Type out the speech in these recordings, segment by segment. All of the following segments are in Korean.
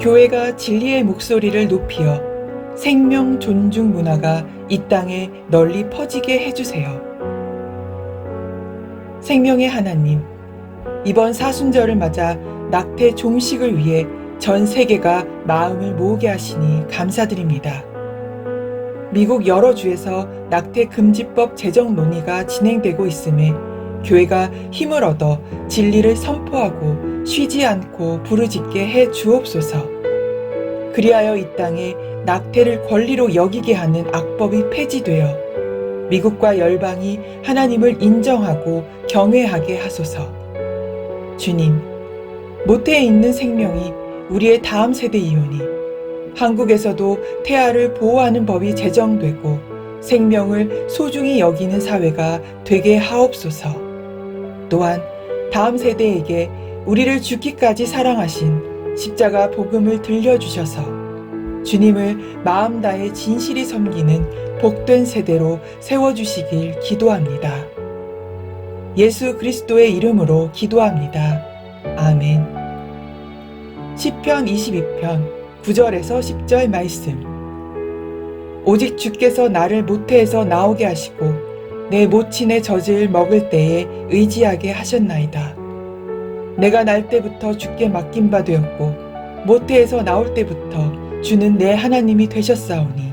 교회가 진리의 목소리를 높이어 생명 존중 문화가 이 땅에 널리 퍼지게 해주세요. 생명의 하나님, 이번 사순절을 맞아 낙태 종식을 위해 전 세계가 마음을 모으게 하시니 감사드립니다. 미국 여러 주에서 낙태 금지법 제정 논의가 진행되고 있음에 교회가 힘을 얻어 진리를 선포하고 쉬지 않고 부르짖게 해 주옵소서. 그리하여 이 땅에 낙태를 권리로 여기게 하는 악법이 폐지되어 미국과 열방이 하나님을 인정하고 경외하게 하소서. 주님, 모태에 있는 생명이 우리의 다음 세대이오니 한국에서도 태아를 보호하는 법이 제정되고 생명을 소중히 여기는 사회가 되게 하옵소서. 또한 다음 세대에게 우리를 죽기까지 사랑하신 십자가 복음을 들려주셔서 주님을 마음 다해 진실이 섬기는 복된 세대로 세워주시길 기도합니다. 예수 그리스도의 이름으로 기도합니다. 아멘. 시편 22편 9절에서 10절 말씀. 오직 주께서 나를 모태에서 나오게 하시고 내 모친의 젖을 먹을 때에 의지하게 하셨나이다. 내가 날 때부터 주께 맡긴 바 되었고 모태에서 나올 때부터 주는 내 하나님이 되셨사오니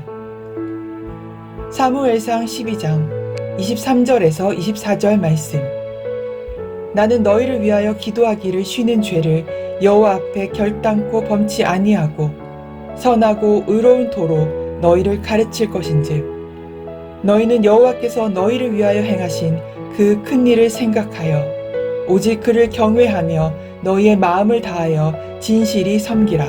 사무엘상 12장 23절에서 24절 말씀 나는 너희를 위하여 기도하기를 쉬는 죄를 여호와 앞에 결단코 범치 아니하고 선하고 의로운 도로 너희를 가르칠 것인즉 너희는 여호와께서 너희를 위하여 행하신 그 큰 일을 생각하여 오직 그를 경외하며 너희의 마음을 다하여 진실이 섬기라